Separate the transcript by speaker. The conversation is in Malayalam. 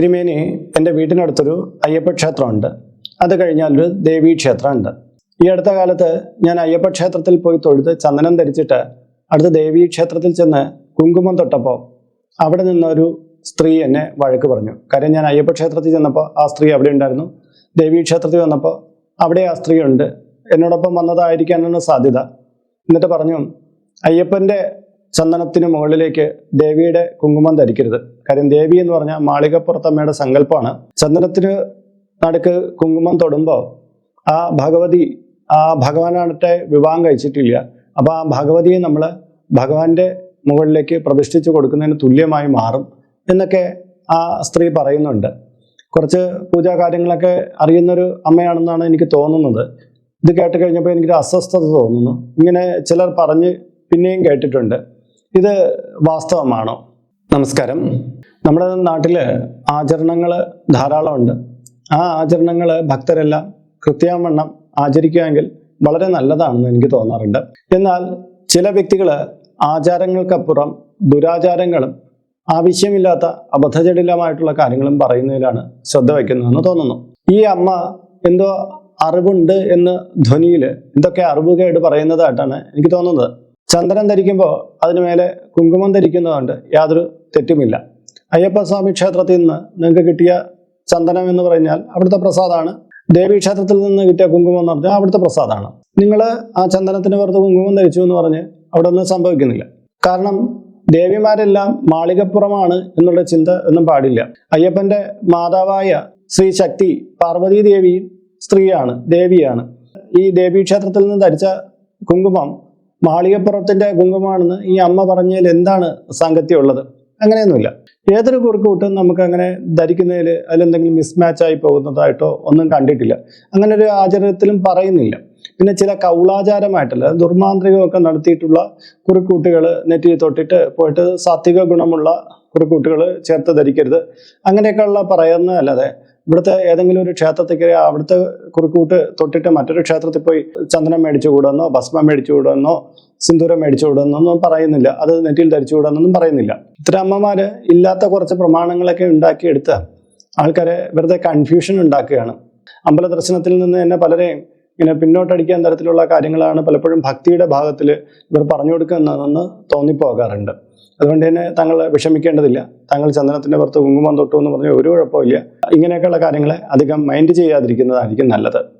Speaker 1: തിരുമേനി എന്റെ വീട്ടിനടുത്തൊരു അയ്യപ്പ ക്ഷേത്രമുണ്ട് അത് കഴിഞ്ഞാൽ ഒരു ദേവീ ക്ഷേത്രമുണ്ട് ഈ അടുത്ത കാലത്ത് ഞാൻ അയ്യപ്പ ക്ഷേത്രത്തിൽ പോയി തൊഴുത് ചന്ദനം ധരിച്ചിട്ട് അടുത്ത ദേവീ ക്ഷേത്രത്തിൽ ചെന്ന് കുങ്കുമം തൊട്ടപ്പോൾ അവിടെ നിന്നൊരു സ്ത്രീ എന്നെ വഴക്ക് പറഞ്ഞു. കാര്യം ഞാൻ അയ്യപ്പ ക്ഷേത്രത്തിൽ ചെന്നപ്പോൾ ആ സ്ത്രീ അവിടെ ഉണ്ടായിരുന്നു. ദേവീ ക്ഷേത്രത്തിൽ വന്നപ്പോൾ അവിടെ ആ സ്ത്രീ ഉണ്ട്. എന്നോടൊപ്പം വന്നതായിരിക്കാനാണ് സാധ്യത. എന്നിട്ട് പറഞ്ഞു അയ്യപ്പന്റെ ചന്ദനത്തിന് മുകളിലേക്ക് ദേവിയുടെ കുങ്കുമം ധരിക്കരുത്. കാര്യം ദേവി എന്ന് പറഞ്ഞാൽ മാളികപ്പുറത്തമ്മയുടെ സങ്കല്പമാണ്. ചന്ദനത്തിന് നടുക്ക് കുങ്കുമം തൊടുമ്പോൾ ആ ഭഗവതി ആ ഭഗവാനാട്ടെ വിവാഹം കഴിച്ചിട്ടില്ല. അപ്പോൾ ആ ഭഗവതിയെ നമ്മൾ ഭഗവാന്റെ മുകളിലേക്ക് പ്രതിഷ്ഠിച്ചു കൊടുക്കുന്നതിന് തുല്യമായി മാറും എന്നൊക്കെ ആ സ്ത്രീ പറയുന്നുണ്ട്. കുറച്ച് പൂജാ കാര്യങ്ങളൊക്കെ അറിയുന്നൊരു അമ്മയാണെന്നാണ് എനിക്ക് തോന്നുന്നത്. ഇത് കേട്ട് കഴിഞ്ഞപ്പോൾ എനിക്കൊരു അസ്വസ്ഥത തോന്നുന്നു. ഇങ്ങനെ ചിലർ പറഞ്ഞ് പിന്നെയും കേട്ടിട്ടുണ്ട്. ഇത് വാസ്തവമാണോ? നമസ്കാരം. നമ്മുടെ നാട്ടിൽ ആചരണങ്ങൾ ധാരാളമുണ്ട്. ആ ആചരണങ്ങൾ ഭക്തരെല്ലാം കൃത്യാവണ്ണം ആചരിക്കുമെങ്കിൽ വളരെ നല്ലതാണെന്ന് എനിക്ക് തോന്നാറുണ്ട്. എന്നാൽ ചില വ്യക്തികൾ ആചാരങ്ങൾക്കപ്പുറം ദുരാചാരങ്ങളും ആവശ്യമില്ലാത്ത അബദ്ധജടിലമായിട്ടുള്ള കാര്യങ്ങളും പറയുന്നതിലാണ് ശ്രദ്ധ വയ്ക്കുന്നതെന്ന് തോന്നുന്നു. ഈ അമ്മ എന്തോ അറിവുണ്ട് എന്ന് ധ്വനിയിൽ എന്തൊക്കെ അറിവുകേട് പറയുന്നതായിട്ടാണ് എനിക്ക് തോന്നുന്നത്. ചന്ദനം ധരിക്കുമ്പോൾ അതിന് മേലെ കുങ്കുമം ധരിക്കുന്നതുകൊണ്ട് യാതൊരു തെറ്റുമില്ല. അയ്യപ്പസ്വാമി ക്ഷേത്രത്തിൽ നിന്ന് നിങ്ങൾക്ക് കിട്ടിയ ചന്ദനം എന്ന് പറഞ്ഞാൽ അവിടുത്തെ പ്രസാദമാണ്. ദേവീക്ഷേത്രത്തിൽ നിന്ന് കിട്ടിയ കുങ്കുമം എന്ന് പറഞ്ഞാൽ അവിടുത്തെ പ്രസാദമാണ്. നിങ്ങൾ ആ ചന്ദനത്തിന് പുറത്ത് കുങ്കുമം ധരിച്ചു എന്ന് പറഞ്ഞ് അവിടെ ഒന്നും സംഭവിക്കുന്നില്ല. കാരണം ദേവിമാരെല്ലാം മാളികപ്പുറമാണ് എന്നുള്ള ചിന്ത ഒന്നും പാടില്ല. അയ്യപ്പന്റെ മാതാവായ ശ്രീ ശക്തി പാർവതീദേവിയും ദേവി സ്ത്രീയാണ് ദേവിയാണ്. ഈ ദേവീക്ഷേത്രത്തിൽ നിന്ന് ധരിച്ച കുങ്കുമം മാളികപ്പുറത്തിന്റെ കുങ്കുമാണെന്ന് ഈ അമ്മ പറഞ്ഞതിൽ എന്താണ് സാങ്കത്യമുള്ളത് അങ്ങനെയൊന്നുമില്ല. ഏതൊരു കുറുക്കൂട്ടും നമുക്ക് അങ്ങനെ ധരിക്കുന്നതിൽ അതിലെന്തെങ്കിലും മിസ്മാച്ച് ആയി പോകുന്നതായിട്ടോ ഒന്നും കണ്ടിട്ടില്ല. അങ്ങനെ ഒരു ആചാരത്തിലും പറയുന്നില്ല. പിന്നെ ചില കൗളാചാരമായിട്ടുള്ള ദുർമാന്ത്രികമൊക്കെ നടത്തിയിട്ടുള്ള കുറുക്കൂട്ടുകൾ നെറ്റിയിൽ തൊട്ടിട്ട് പോയിട്ട് സാത്വിക ഗുണമുള്ള കുറുക്കൂട്ടുകൾ ചേർത്ത് ധരിക്കരുത്. അങ്ങനെയൊക്കെയുള്ള പറയുന്നതല്ലാതെ ഇവിടുത്തെ ഏതെങ്കിലും ഒരു ക്ഷേത്രത്തിൽ അവിടുത്തെ കുറുക്കൂട്ട് തൊട്ടിട്ട് മറ്റൊരു ക്ഷേത്രത്തിൽ പോയി ചന്ദനം മേടിച്ചു കൂടുന്നോ ഭസ്മം മേടിച്ചു കൂടുന്നോ സിന്ദൂരം മേടിച്ചു കൂടെന്നൊന്നും പറയുന്നില്ല. അത് നെറ്റിയിൽ ധരിച്ചു കൂടെന്നൊന്നും പറയുന്നില്ല. ഇത്ര അമ്മമാര് ഇല്ലാത്ത കുറച്ച് പ്രമാണങ്ങളൊക്കെ ഉണ്ടാക്കിയെടുത്ത് ആൾക്കാരെ വെറുതെ കൺഫ്യൂഷൻ ഉണ്ടാക്കുകയാണ്. അമ്പല ദർശനത്തിൽ നിന്ന് തന്നെ പലരെയും ഇങ്ങനെ പിന്നോട്ടടിക്കാൻ തരത്തിലുള്ള കാര്യങ്ങളാണ് പലപ്പോഴും ഭക്തിയുടെ ഭാഗത്തിൽ ഇവർ പറഞ്ഞു കൊടുക്കുന്നതെന്ന് തോന്നിപ്പോകാറുണ്ട്. അതുകൊണ്ട് തന്നെ താങ്കൾ വിഷമിക്കേണ്ടതില്ല. താങ്കൾ ചന്ദനത്തിന്റെ പുറത്ത് കുങ്കുമം തൊട്ടു എന്ന് പറഞ്ഞാൽ ഒരു കുഴപ്പമില്ല ഇങ്ങനെയൊക്കെയുള്ള കാര്യങ്ങളെ അധികം മൈൻഡ് ചെയ്യാതിരിക്കുന്നതായിരിക്കും നല്ലത്.